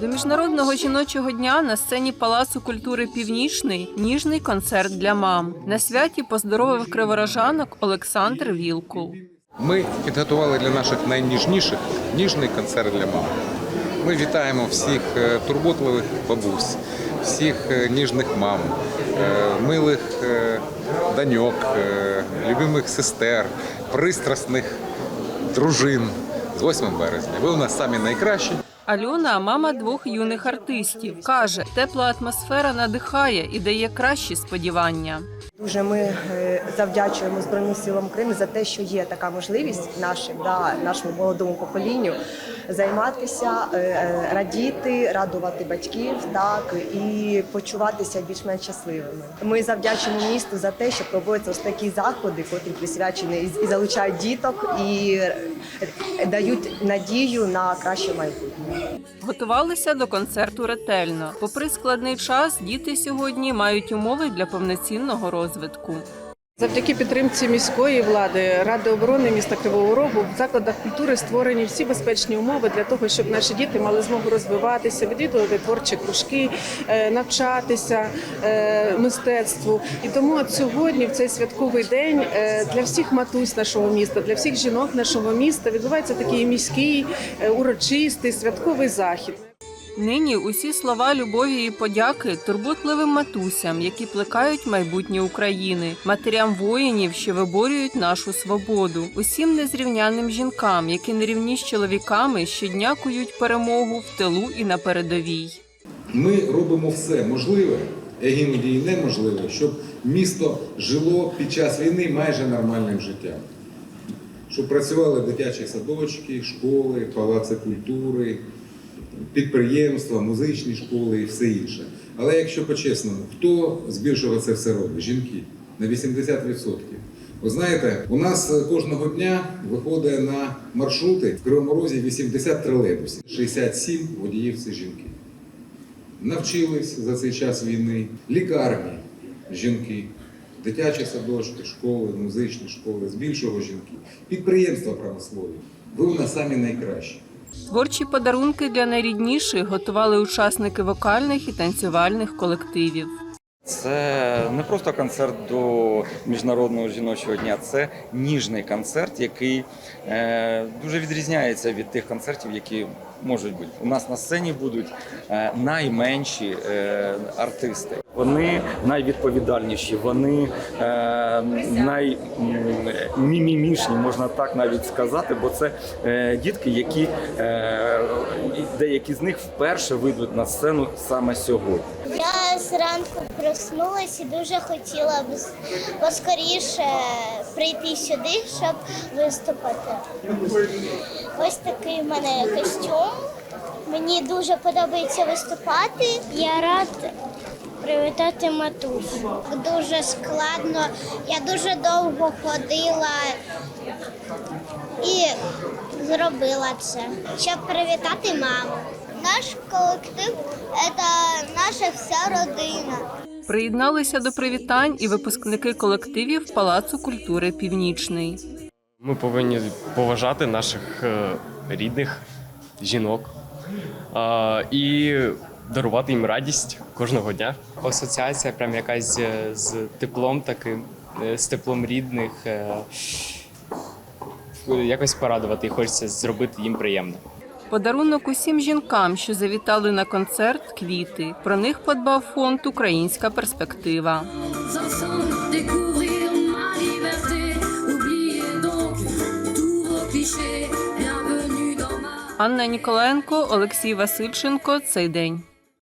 До міжнародного жіночого дня на сцені Палацу культури Північний ніжний концерт для мам. На святі поздоровив криворожанок Олександр Вілкул. Ми підготували для наших найніжніших ніжний концерт для мам. Ми вітаємо всіх е, турботливих бабусь, всіх е, ніжних мам, е, милих е, даньок, любимих сестер, пристрасних дружин з 8 березня. Ви у нас самі найкращі. Альона мама двох юних артистів. Каже, тепла атмосфера надихає і дає кращі сподівання. Дуже ми е, завдячуємо Збройним силам України за те, що є така можливість нашим, да, нашому молодому поколінню займатися, е, е, радіти, радувати батьків, так і почуватися більш-менш щасливими. Ми завдячуємо місту за те, що проводяться ось такі заходи, котрі присвячені і- залучають діток і дають надію на краще майбутнє. Готувалися до концерту ретельно. Попри складний час, діти сьогодні мають умови для повноцінного розвитку. Завдяки підтримці міської влади, ради оборони міста Кривого Рогу в закладах культури створені всі безпечні умови для того, щоб наші діти мали змогу розвиватися, відвідувати творчі кружки, е, навчатися е, мистецтву. І тому от сьогодні, в цей святковий день, е, для всіх матусь нашого міста, для всіх жінок нашого міста відбувається такий міський урочистий святковий захід. Нині усі слова любові і подяки турботливим матусям, які плекають майбутнє України, матерям воїнів, що виборюють нашу свободу, усім незрівняним жінкам, які на рівні з чоловіками щодня кують перемогу в тилу і на передовій. Ми робимо все можливе, а неможливе, щоб місто жило під час війни майже нормальним життям. Щоб працювали дитячі садочки, школи, палаци культури, підприємства, музичні школи і все інше. Але якщо по-чесному, хто збільшував це все робить? Жінки на 80%. Ви знаєте, у нас кожного дня виходить на маршрути в Кривому Розі 80 тролейбусів, 67 водіїв це жінки навчились за цей час війни, лікарні, жінки, дитячі садочки, школи, музичні школи, збільшого жінки, підприємства промислові. Ви у нас самі найкращі. Творчі подарунки для найрідніших готували учасники вокальних і танцювальних колективів. Це не просто концерт до міжнародного жіночого дня, це ніжний концерт, який е, дуже відрізняється від тих концертів, які можуть бути. У нас на сцені будуть е, найменші е, артисти. Вони найвідповідальніші, вони е, наймімімішні, можна так навіть сказати, бо це е, дітки, які е, деякі з них вперше вийдуть на сцену саме сьогодні. Я зранку проснулася і дуже хотіла б поскоріше прийти сюди, щоб виступити. Ось такий в мене костюм. Мені дуже подобається виступати. Я рад привітати матусю. Дуже складно. Я дуже довго ходила і зробила це, щоб привітати маму. Наш колектив це наша вся родина. Приєдналися до привітань і випускники колективів Палацу культури Північний. Ми повинні поважати наших е, рідних жінок і дарувати їм радість кожного дня. асоціація, прям якась е, з теплом таким, е, з теплом рідних. е, Якось порадувати і хочеться зробити їм приємно. Подарунок усім жінкам, що завітали на концерт квіти. Про них подбав фонд Українська перспектива. Анна Ніколенко, Олексій Васильченко. Цей день.